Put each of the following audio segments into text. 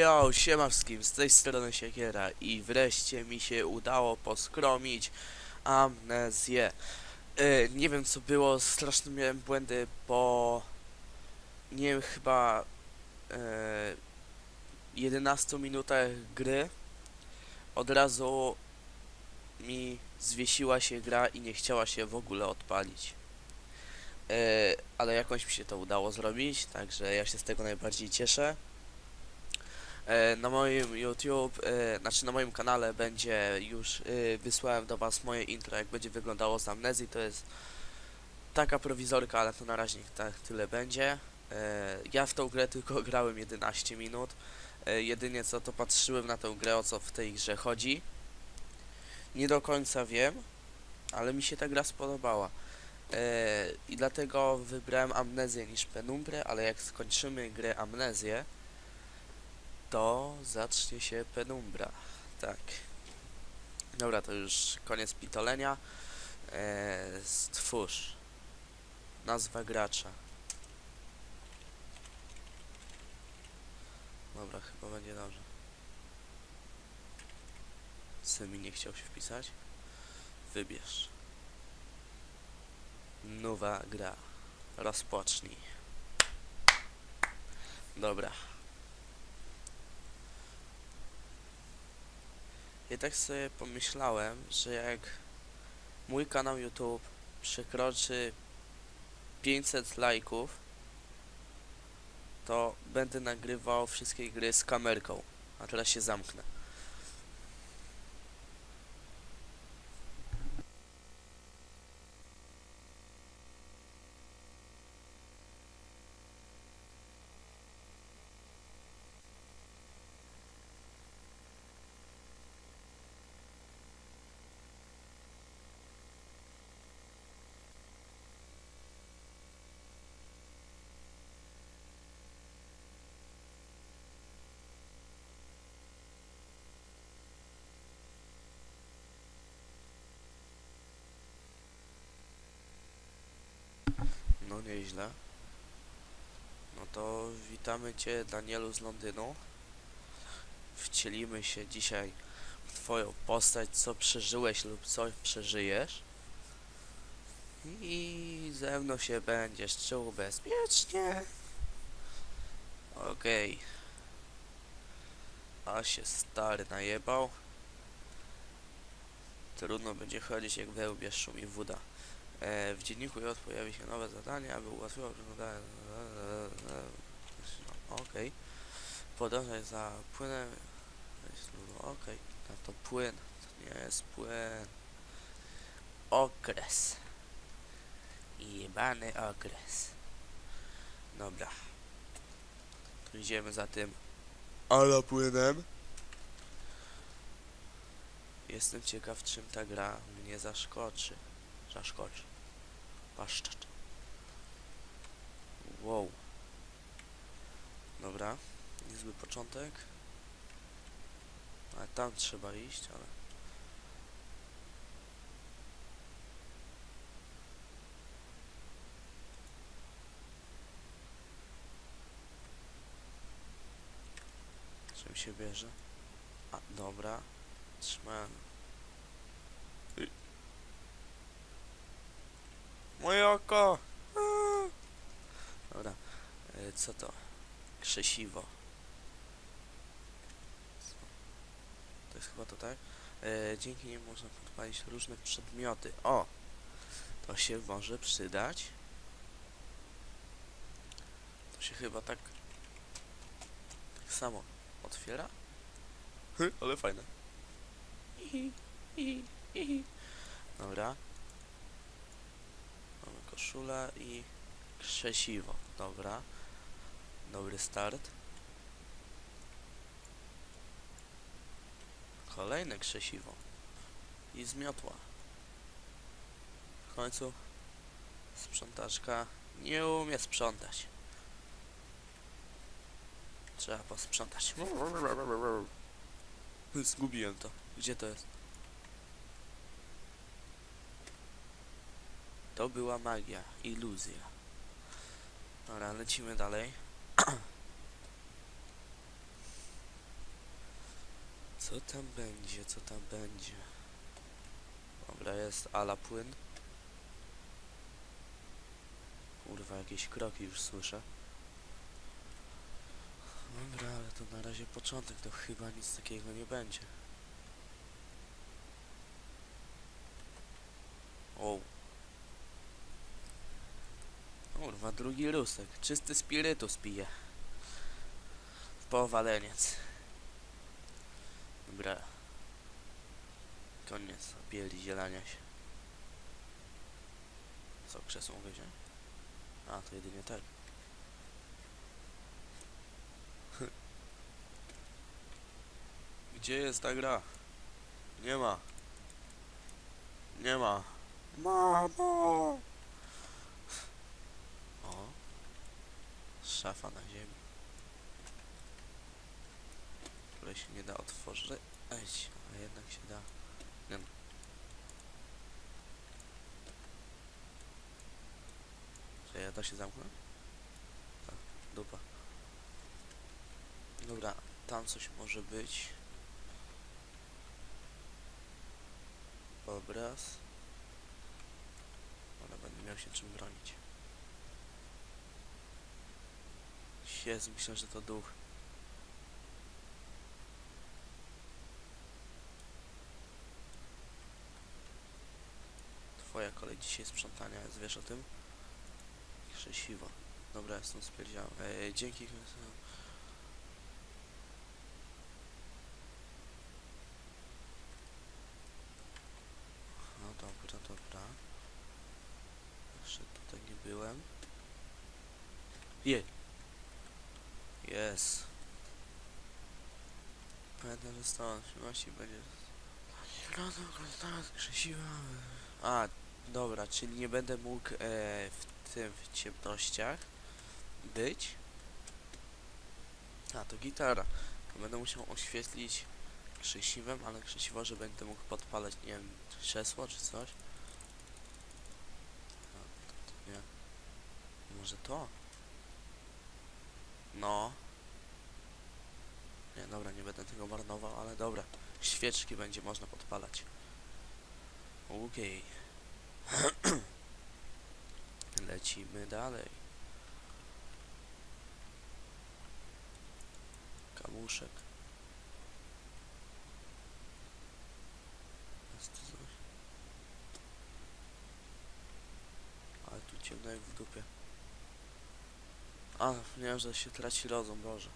Yo, siema wszystkim, z tej strony Siekiera i wreszcie mi się udało poskromić amnezję. E, nie wiem co było, strasznie miałem błędy, bo nie wiem, chyba e, 11 minutach gry od razu mi zwiesiła się gra i nie chciała się w ogóle odpalić. E, ale jakoś mi się to udało zrobić, także ja się z tego najbardziej cieszę. E, Na moim YouTube, e, znaczy na moim kanale będzie już, e, wysłałem do was moje intro, jak będzie wyglądało z amnezji, to jest taka prowizorka, ale to na razie tak tyle będzie. Ja w tą grę tylko grałem 11 minut, jedynie co to patrzyłem na tę grę, o co w tej grze chodzi. Nie do końca wiem, ale mi się ta gra spodobała. I dlatego wybrałem amnezję niż penumbrę, ale jak skończymy grę amnezję, to zacznie się penumbra. Tak. Dobra, to już koniec pitolenia. Eee, stwórz. Nazwa gracza. Dobra, chyba będzie dobrze. Co mi nie chciał się wpisać? Wybierz. Nowa gra. Rozpocznij. Dobra. I tak sobie pomyślałem, że jak mój kanał YouTube przekroczy 500 lajków, to będę nagrywał wszystkie gry z kamerką. A teraz się zamknę. No nieźle. No to witamy Cię Danielu z Londynu. Wcielimy się dzisiaj w Twoją postać, co przeżyłeś lub co przeżyjesz. I ze mną się będziesz czuł bezpiecznie. Okej. A się stary najebał. Trudno będzie chodzić jak wełbie szumi woda. E, w dzienniku J pojawi się nowe zadanie, aby ułatwiło przeglądanie. No, Okej. Podążaj za płynem. Okej, no to płyn. To nie jest płyn. Okres. Jebany okres. Dobra. To idziemy za tym. Ale płynem. Jestem ciekaw, czym ta gra mnie zaskoczy. Zaskoczy. Paszczat. Wow. Dobra. Niezły początek. Ale tam trzeba iść, ale... Czym się bierze? A, dobra. Trzymałem. Moje oko! Aaa. Dobra. E, co to? Krzesiwo. To jest chyba to tak? E, dzięki nim można podpalić różne przedmioty. O! To się może przydać. To się chyba tak... Tak samo otwiera? Ale fajne. Dobra. Mamy koszulę i krzesiwo. Dobra. Dobry start. Kolejne krzesiwo. I zmiotła. W końcu sprzątaczka nie umie sprzątać. Trzeba posprzątać. Zgubiłem to. Gdzie to jest? To była magia, iluzja. Dobra, lecimy dalej. Co tam będzie, co tam będzie? Dobra, jest ala płyn. Kurwa, jakieś kroki już słyszę. Dobra, ale to na razie początek, to chyba nic takiego nie będzie. O. Kurwa, drugi rusek. Czysty spirytus pije. W powaleniec. Dobra. Koniec bieli zielania się. Co, krzesło mogę? A, to jedynie tak. Gdzie jest ta gra? Nie ma. Nie ma. Mamo! O. Szafa na ziemi. Której się nie da otworzyć. Eć, a jednak się da. Nie no. Czy ja da się zamknąć? Tak, dupa. Dobra, tam coś może być. Obraz. Ale będę miał się czym bronić. Jezu, myślę, że to duch. Twoja kolej dzisiaj sprzątania jest, wiesz o tym? Krzesiwo. Dobra, jestem spierdziałem. Ej, dzięki. No dobra, dobra. Jeszcze tutaj nie byłem. Je! Jest. Będzie... A, dobra, czyli nie będę mógł e, w tym, w ciemnościach być. A, to gitara. Będę musiał oświetlić krzesiwem, ale krzesiwo, że będę mógł podpalać, nie wiem, krzesło czy coś. A, nie. Może to? No. Nie, dobra, nie będę tego marnował, dobra. Świeczki będzie można podpalać. Okej. Lecimy dalej. Kamuszek. Ale tu ciemno jak w dupie. A, nie, że się traci rozum, Boże.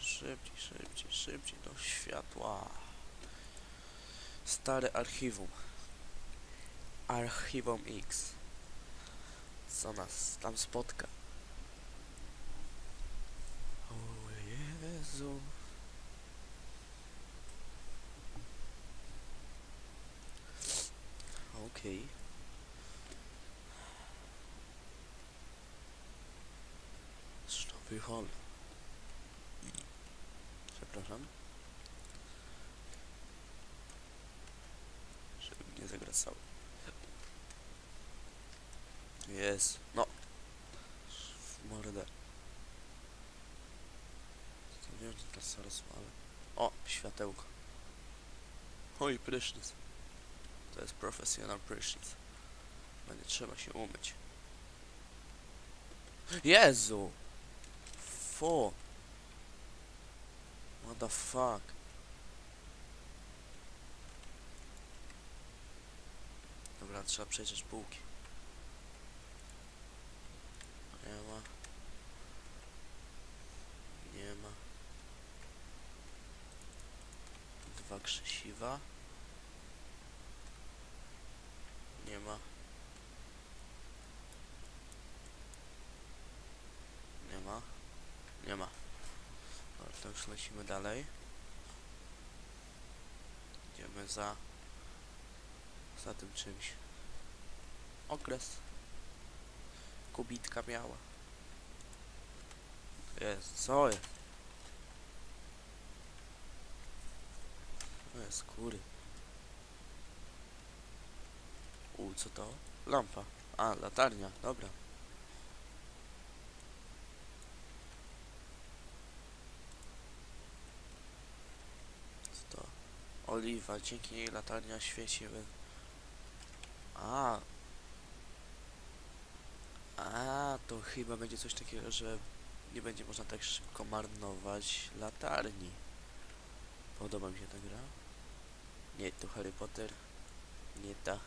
Szybciej, szybciej, szybciej do światła. Stare archiwum. Archiwum X. Co nas tam spotka? O Jezu. Okej. Nowy hol. Przepraszam. Żeby nie zagrać cały. Jest. No. W mordę. Nie wiem, czy teraz ale... O, światełko. Oj, prysznic. To jest profesjonal prysznic. Będzie trzeba się umyć. Jezu! Fu! What the fuck? Dobra, trzeba przejrzeć półki. Nie ma. Nie ma. Dwa krzesiwa. Nie ma. Nie ma. Nie ma. Już dalej. Idziemy za... za tym czymś. Okres. Kubitka miała. Jest, co jest? To jest kury. U, co to? Lampa. A, latarnia, dobra. Oliwa, dzięki niej latarnia świeci. A. A, to chyba będzie coś takiego, że nie będzie można tak szybko marnować latarni. Podoba mi się ta gra. Nie, to Harry Potter. Nie ta.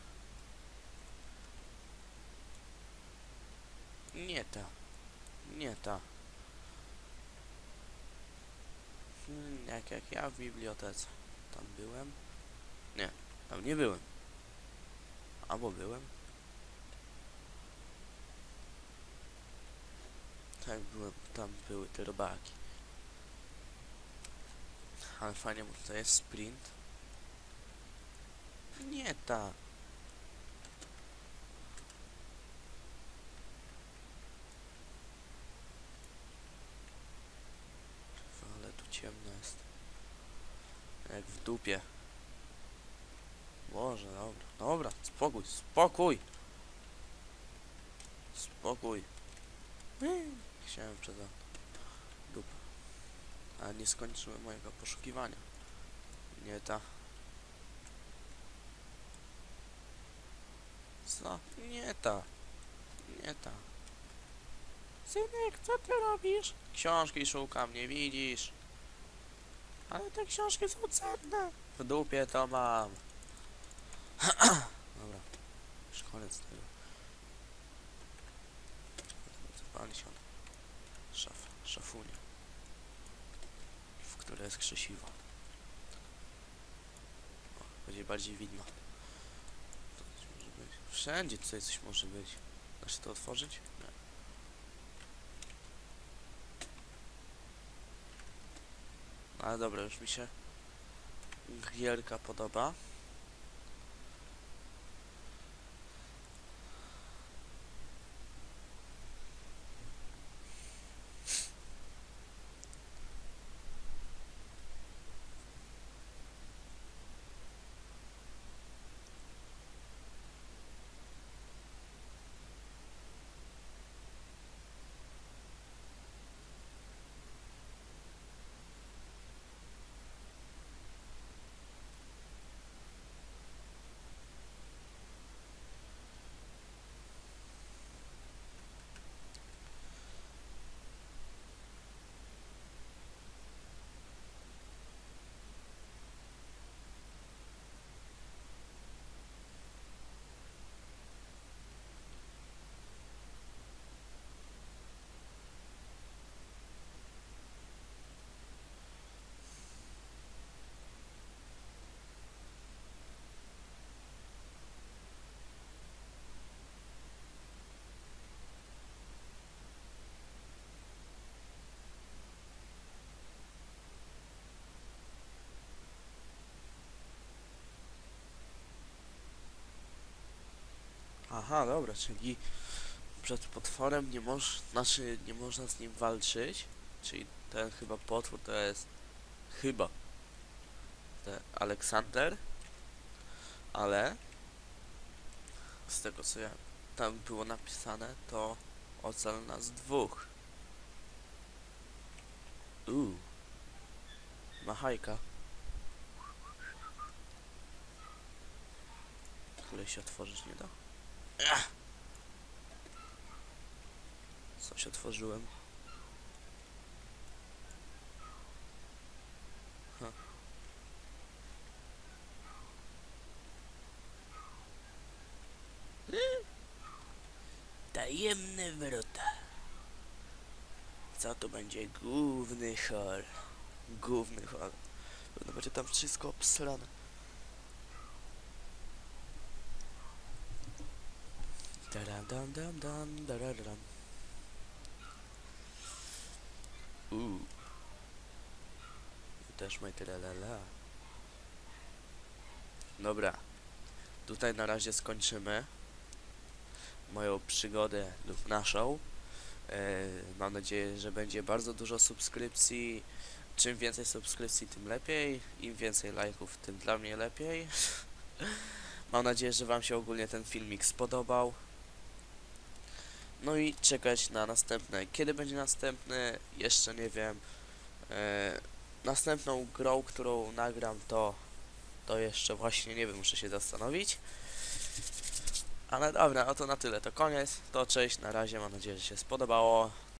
Nie ta. Nie ta. Hmm, jak, jak ja w bibliotece. Tam byłem? Nie, tam nie byłem. Albo byłem? Tak, byłem. Tam były te robaki. Ale fajnie, bo tutaj jest sprint. Nie ta. Ale tu ciemno jest. Jak w dupie. Boże, dobra. Dobra, spokój, spokój! Spokój. Chciałem przez dupę. A nie skończyłem mojego poszukiwania. Nie ta. Co? Nie ta. Nie ta. Synek, co ty robisz? Książki szukam, nie widzisz? Ale te książki są cenne. W dupie to mam. Dobra. Już koniec tego. Zapali się ona. Szafa, szafunia. W której jest krzesiwo. O, będzie bardziej widno. Wszędzie tutaj coś może być. Da się to otworzyć? Nie. Ale dobra, już mi się gierka podoba. Aha, dobra, czyli przed potworem nie moż, znaczy nie można z nim walczyć, czyli ten chyba potwór to jest chyba ten Aleksander, ale z tego co ja tam było napisane, to ocal nas dwóch. Uuu. Machajka. Której się otworzyć nie da. Ech. Coś otworzyłem. Ha. Y. Tajemne wrota. Co to będzie? Główny hol. Główny hol. Będzie tam wszystko obsrane. Daram, dam, dam, dam, dararam. Uuu. Też ma la. Dobra. Tutaj na razie skończymy moją przygodę lub naszą. E, mam nadzieję, że będzie bardzo dużo subskrypcji. Czym więcej subskrypcji, tym lepiej. Im więcej lajków, tym dla mnie lepiej. mam nadzieję, że Wam się ogólnie ten filmik spodobał. No i czekać na następne. Kiedy będzie następny? Jeszcze nie wiem. E, następną grą, którą nagram to To jeszcze właśnie nie wiem, muszę się zastanowić. Ale dobra, no to na tyle, to koniec. To cześć, na razie, mam nadzieję, że się spodobało.